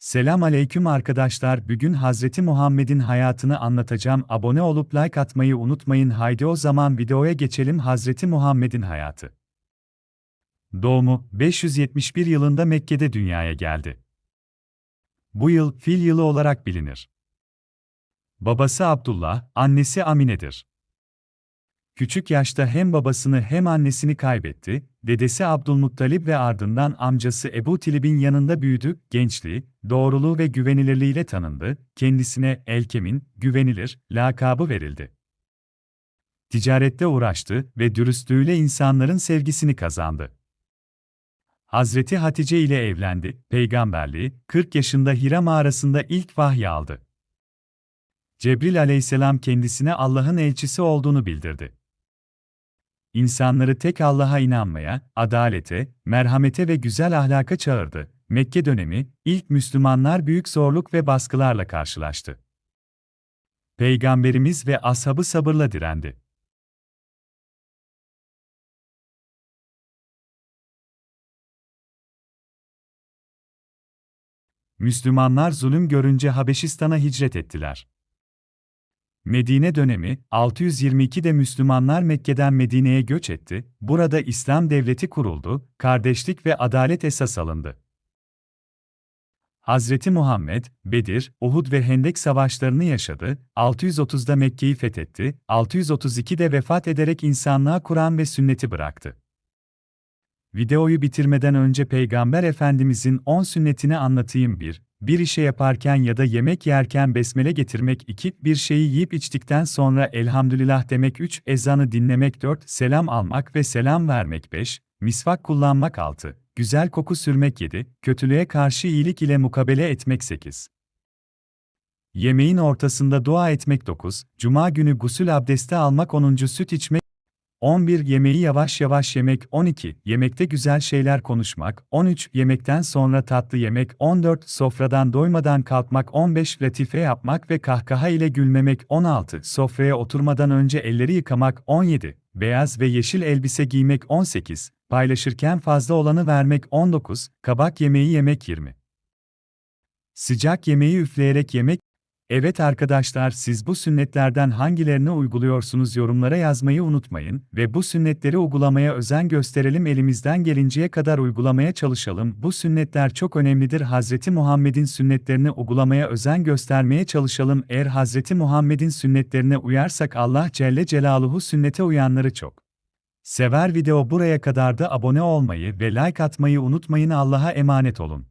Selam aleyküm arkadaşlar. Bugün Hazreti Muhammed'in hayatını anlatacağım. Abone olup like atmayı unutmayın. Haydi o zaman videoya geçelim. Hazreti Muhammed'in hayatı. Doğumu 571 yılında Mekke'de dünyaya geldi. Bu yıl fil yılı olarak bilinir. Babası Abdullah, annesi Amine'dir. Küçük yaşta hem babasını hem annesini kaybetti, dedesi Abdülmuttalip ve ardından amcası Ebu Tilib'in yanında büyüdü, gençliği, doğruluğu ve güvenilirliğiyle tanındı, kendisine Elkem'in, güvenilir, lakabı verildi. Ticarette uğraştı ve dürüstlüğüyle insanların sevgisini kazandı. Hazreti Hatice ile evlendi, peygamberliği, 40 yaşında Hira mağarasında ilk vahiy aldı. Cebril aleyhisselam kendisine Allah'ın elçisi olduğunu bildirdi. İnsanları tek Allah'a inanmaya, adalete, merhamete ve güzel ahlaka çağırdı. Mekke dönemi, ilk Müslümanlar büyük zorluk ve baskılarla karşılaştı. Peygamberimiz ve ashabı sabırla direndi. Müslümanlar zulüm görünce Habeşistan'a hicret ettiler. Medine dönemi, 622'de Müslümanlar Mekke'den Medine'ye göç etti, burada İslam devleti kuruldu, kardeşlik ve adalet esas alındı. Hazreti Muhammed, Bedir, Uhud ve Hendek savaşlarını yaşadı, 630'da Mekke'yi fethetti, 632'de vefat ederek insanlığa Kur'an ve sünneti bıraktı. Videoyu bitirmeden önce Peygamber Efendimizin 10 sünnetini anlatayım 1. Bir işe yaparken ya da yemek yerken besmele getirmek 2. Bir şeyi yiyip içtikten sonra elhamdülillah demek 3. Ezanı dinlemek 4. Selam almak ve selam vermek 5. Misvak kullanmak 6. Güzel koku sürmek 7. Kötülüğe karşı iyilik ile mukabele etmek 8. Yemeğin ortasında dua etmek 9. Cuma günü gusül abdesti almak 10. Süt içmek 11. Yemeği yavaş yavaş yemek 12. Yemekte güzel şeyler konuşmak 13. Yemekten sonra tatlı yemek 14. Sofradan doymadan kalkmak 15. Latife yapmak ve kahkaha ile gülmemek 16. Sofraya oturmadan önce elleri yıkamak 17. Beyaz ve yeşil elbise giymek 18. Paylaşırken fazla olanı vermek 19. Kabak yemeği yemek 20. Sıcak yemeği üfleyerek yemek Evet arkadaşlar siz bu sünnetlerden hangilerini uyguluyorsunuz yorumlara yazmayı unutmayın ve bu sünnetleri uygulamaya özen gösterelim elimizden gelinceye kadar uygulamaya çalışalım. Bu sünnetler çok önemlidir. Hazreti Muhammed'in sünnetlerini uygulamaya özen göstermeye çalışalım. Eğer Hazreti Muhammed'in sünnetlerine uyarsak Allah Celle Celaluhu sünnete uyanları çok. Sever video buraya kadar da abone olmayı ve like atmayı unutmayın Allah'a emanet olun.